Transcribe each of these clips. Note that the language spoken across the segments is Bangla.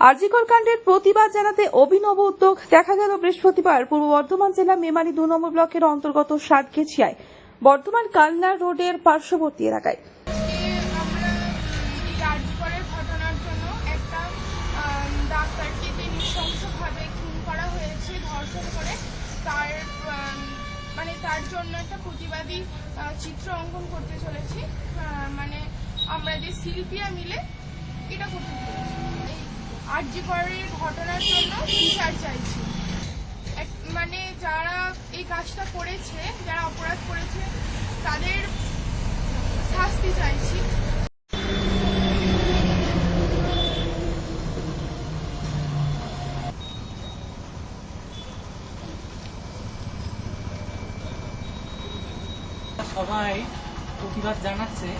আরজিকর কাণ্ডের প্রতিবাদ জানাতে অভিনব উদ্যোগ দেখা গেল বৃহস্পতিবার। পূর্ব বর্ধমান জেলা মেমারি দু নম্বর ব্লকের অন্তর্গত সাতগেছিয়ায় বর্ধমান কালনা রোডের পার্শ্ববর্তী এলাকায়। তার মানে তার জন্য একটা প্রতিবাদী চিত্র অঙ্কন করতে চলেছি। মানে আমরা যে শিল্পীরা মিলে এটা করতে চলেছি। আর্যিকরের ঘটনার জন্য বিচার চাইছি। মানে যারা এই কাজটা করেছে, যারা অপরাধ করেছে, তাদের শাস্তি চাইছি। সবাই প্রতিবাদ জানাচ্ছে,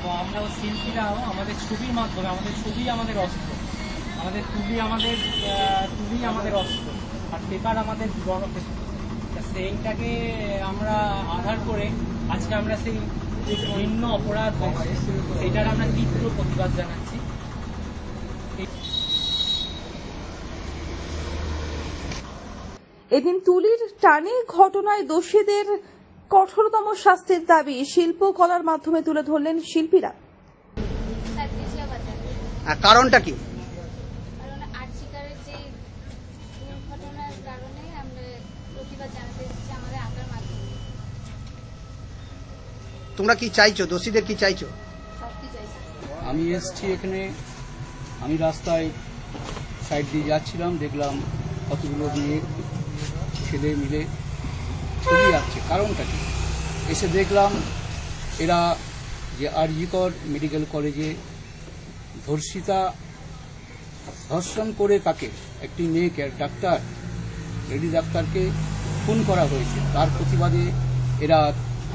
তো আমরাও শিল্পীরাও আমাদের ছবির মাধ্যমে, আমাদের ছবি আমাদের অস্ত্র। আমাদের তুলি আমাদের তুলি আমাদের অস্ত্র আর পেপার আমাদের বড় সেইটাকে আমরা আধার করে আজকে আমরা সেই যে ভিন্ন অপরাধ হয়েছে সেটার আমরা তীব্র প্রতিবাদ জানাচ্ছি। এদিন তুলির টানে ঘটনায় দোষীদের কঠোরতম শাস্তির দাবি শিল্পকলার মাধ্যমে তুলে ধরলেন শিল্পীরা। কারণটা কি কারণ আর্চিকারের যে দুর্ঘটনার কারণে আমরা প্রতিবাদ জানাতে এসেছি আমাদের আঁকার মাধ্যমে তোমরা কি চাইছো? দোষীদের কি চাইছো? আমি এসছি এখানে। আমি রাস্তায় সাইড দিয়ে যাচ্ছিলাম, দেখলাম কতগুলো মেয়ে, ছেলে মিলে ছবি আঁকছে কারণটা কি? এসে দেখলাম এরা যে আরজিকর মেডিকেল কলেজে ধর্ষিতা ধর্ষণ করে তাকে একটি মেয়েকে ডাক্তার লেডি ডাক্তারকে খুন করা হয়েছে। তার প্রতিবাদে এরা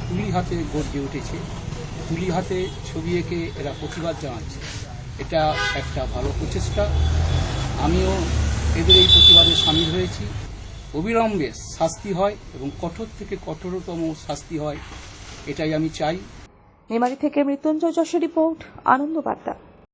তুলি হাতে গর্জে উঠেছে। তুলি হাতে ছবি এঁকে এরা প্রতিবাদ জানাচ্ছে। এটা একটা ভালো প্রচেষ্টা। আমিও এদের এই প্রতিবাদে সামিল হয়েছি। অবিলম্বে শাস্তি হয় এবং কঠোর থেকে কঠোরতম শাস্তি হয়, এটাই আমি চাই। মেমারি থেকে মৃত্যুঞ্জয় যশের রিপোর্ট আনন্দ বার্তা